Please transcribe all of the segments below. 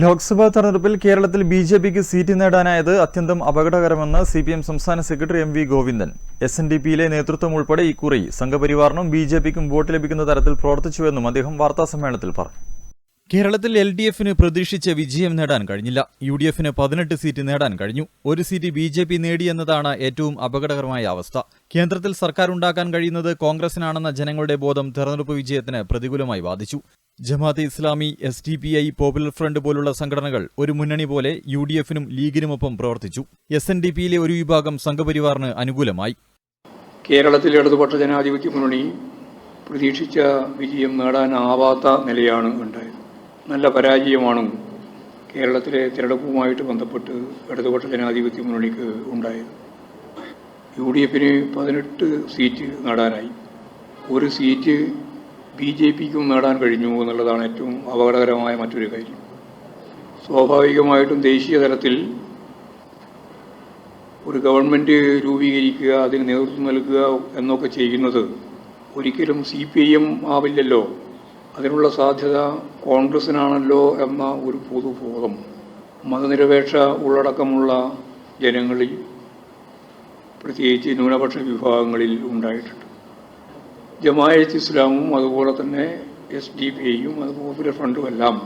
ലോക്സഭാ തെരഞ്ഞെടുപ്പിൽ കേരളത്തിൽ B J പിക്ക് സീറ്റ് നേടാനായത് അത്യന്തം അപകടകരമെന്ന് സി പി എം സംസ്ഥാന secretary M V Govindan. S N D പിയിലെ നേതൃത്വം ഉൾപ്പെടെ ഇക്കുറി സംഘപരിവാറിനും ബി ജെ പിക്കും വോട്ട് ലഭിക്കുന്ന തരത്തിൽ പ്രവർത്തിച്ചുവെന്നും അദ്ദേഹം വാർത്താസമ്മേളനത്തിൽ പറഞ്ഞു. കേരളത്തിൽ എൽ ഡി എഫിന് പ്രതീക്ഷിച്ച വിജയം നേടാൻ കഴിഞ്ഞില്ല. യു ഡി എഫിന് പതിനെട്ട് സീറ്റ് നേടാൻ കഴിഞ്ഞു. ഒരു സീറ്റ് ബി ജെ പി നേടിയെന്നതാണ് ഏറ്റവും അപകടകരമായ അവസ്ഥ. കേന്ദ്രത്തിൽ സർക്കാർ ഉണ്ടാക്കാൻ കഴിയുന്നത് കോൺഗ്രസിനാണെന്ന ജനങ്ങളുടെ ബോധം തെരഞ്ഞെടുപ്പ് വിജയത്തിന് പ്രതികൂലമായി ബാധിച്ചു. Jamaat e Islami S D P I popular front പോലുള്ള സംഘടനകൾ ഒരു മുന്നണി പോലെ യു ഡി എഫിനും ലീഗിനുമൊപ്പം പ്രവർത്തിച്ചു. എസ് എൻ ഡി പിയിലെ ഒരു വിഭാഗം സംഘപരിവാറിന് അനുകൂലമായി. കേരളത്തിലെ ഇടതുപക്ഷ ജനാധിപത്യ മുന്നണി പ്രതീക്ഷിച്ച വിജയം നേടാനാവാത്ത നിലയാണ് ഉണ്ടായത്. നല്ല പരാജയമാണ് കേരളത്തിലെ തിരഞ്ഞെടുപ്പുമായിട്ട് ബന്ധപ്പെട്ട് ഇടതുപക്ഷ ജനാധിപത്യ മുന്നണിക്ക് ഉണ്ടായത്. യു ഡി എഫിന് പതിനെട്ട് സീറ്റ് നേടാനായി. ഒരു സീറ്റ് ബി ജെ പിക്കും നേടാൻ കഴിഞ്ഞു എന്നുള്ളതാണ് ഏറ്റവും അപകടകരമായ മറ്റൊരു കാര്യം. സ്വാഭാവികമായിട്ടും ദേശീയ തലത്തിൽ ഒരു ഗവൺമെന്റ് രൂപീകരിക്കുക അതിന് നേതൃത്വം നൽകുക എന്നൊക്കെ ചെയ്യുന്നത് ഒരിക്കലും സി പി ഐ എം ആവില്ലല്ലോ. അതിനുള്ള സാധ്യത കോൺഗ്രസിനാണല്ലോ എന്ന ഒരു പൊതുബോധം. മതനിരപേക്ഷ ഉള്ളടക്കമുള്ള ജനങ്ങളിൽ പ്രത്യേകിച്ച് ന്യൂനപക്ഷ വിഭാഗങ്ങളിൽ ഉണ്ടായിട്ടുണ്ട്. ജമായത്ത് ഇസ്ലാമും അതുപോലെ തന്നെ എസ് ഡി പി ഐയും അത് പോപ്പുലർ ഫ്രണ്ടും എല്ലാം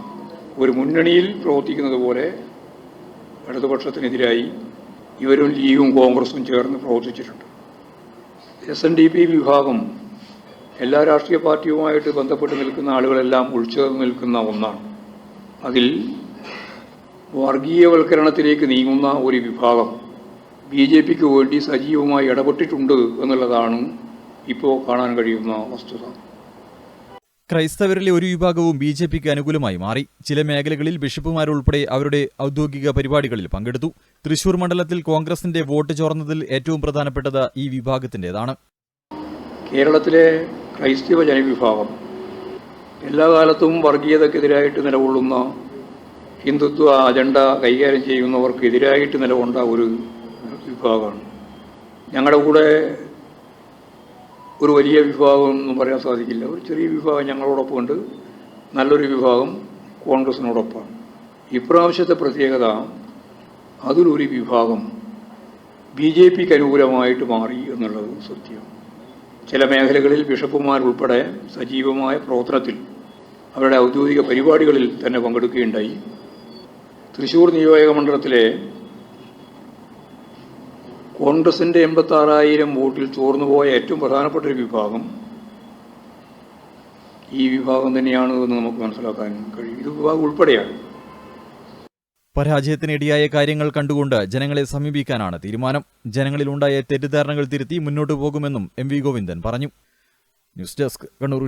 ഒരു മുന്നണിയിൽ പ്രവർത്തിക്കുന്നത് പോലെ ഇടതുപക്ഷത്തിനെതിരായി ഇവരും ലീഗും കോൺഗ്രസും ചേർന്ന് പ്രവർത്തിച്ചിട്ടുണ്ട്. എസ് എൻ ഡി പി വിഭാഗം എല്ലാ രാഷ്ട്രീയ പാർട്ടിയുമായിട്ട് ബന്ധപ്പെട്ട് നിൽക്കുന്ന ആളുകളെല്ലാം ഉൾച്ചേർന്ന് നിൽക്കുന്ന ഒന്നാണ്. അതിൽ വർഗീയവൽക്കരണത്തിലേക്ക് നീങ്ങുന്ന ഒരു വിഭാഗം ബി ജെ പിക്ക് വേണ്ടി സജീവമായി ഇടപെട്ടിട്ടുണ്ട് എന്നുള്ളതാണ് ഇപ്പോൾ കാണാൻ കഴിയുന്ന വസ്തുത. ക്രൈസ്തവരിലെ ഒരു വിഭാഗവും ബി ജെ പിക്ക് അനുകൂലമായി മാറി. ചില മേഖലകളിൽ ബിഷപ്പുമാരുൾപ്പെടെ അവരുടെ ഔദ്യോഗിക പരിപാടികളിൽ പങ്കെടുത്തു. തൃശൂർ മണ്ഡലത്തിൽ കോൺഗ്രസിന്റെ വോട്ട് ചോർന്നതിൽ ഏറ്റവും പ്രധാനപ്പെട്ടത് ഈ വിഭാഗത്തിന്റെതാണ് കേരളത്തിലെ ക്രൈസ്തവ ജനവിഭാഗം എല്ലാ കാലത്തും വർഗീയതക്കെതിരായിട്ട് നിലകൊള്ളുന്ന ഹിന്ദുത്വ അജണ്ട കൈകാര്യം ചെയ്യുന്നവർക്കെതിരായിട്ട് നിലകൊണ്ട ഒരു വിഭാഗമാണ്. ഞങ്ങളുടെ കൂടെ ഒരു വലിയ വിഭാഗം ഒന്നും പറയാൻ സാധിക്കില്ല. ഒരു ചെറിയ വിഭാഗം ഞങ്ങളോടൊപ്പം ഉണ്ട് നല്ലൊരു വിഭാഗം കോൺഗ്രസിനോടൊപ്പമാണ്. ഇപ്രാവശ്യത്തെ പ്രത്യേകത അതിലൊരു വിഭാഗം ബി ജെ പിക്ക് അനുകൂലമായിട്ട് മാറി എന്നുള്ളത് സത്യം. ചില മേഖലകളിൽ ബിഷപ്പുമാരുൾപ്പെടെ സജീവമായ പ്രവർത്തനത്തിൽ അവരുടെ ഔദ്യോഗിക പരിപാടികളിൽ തന്നെ പങ്കെടുക്കുകയുണ്ടായി. തൃശൂർ നിയോജക മണ്ഡലത്തിലെ കോൺഗ്രസിന്റെ എൺപത്താറായിരം വോട്ടിൽ ചോർന്നുപോയ ഏറ്റവും പ്രധാനപ്പെട്ട ഒരു വിഭാഗം ഈ വിഭാഗം തന്നെയാണ് എന്ന് നമുക്ക് മനസ്സിലാക്കാൻ കഴിയും. ഇത് വിഭാഗം ഉൾപ്പെടെയാണ്. പരാജയത്തിനിടയായ കാര്യങ്ങൾ കണ്ടുകൊണ്ട് ജനങ്ങളെ സമീപിക്കാനാണ് തീരുമാനം. ജനങ്ങളിലുണ്ടായ തെറ്റിദ്ധാരണകൾ തിരുത്തി മുന്നോട്ടു പോകുമെന്നും എം വി ഗോവിന്ദൻ പറഞ്ഞു. News desk Kannur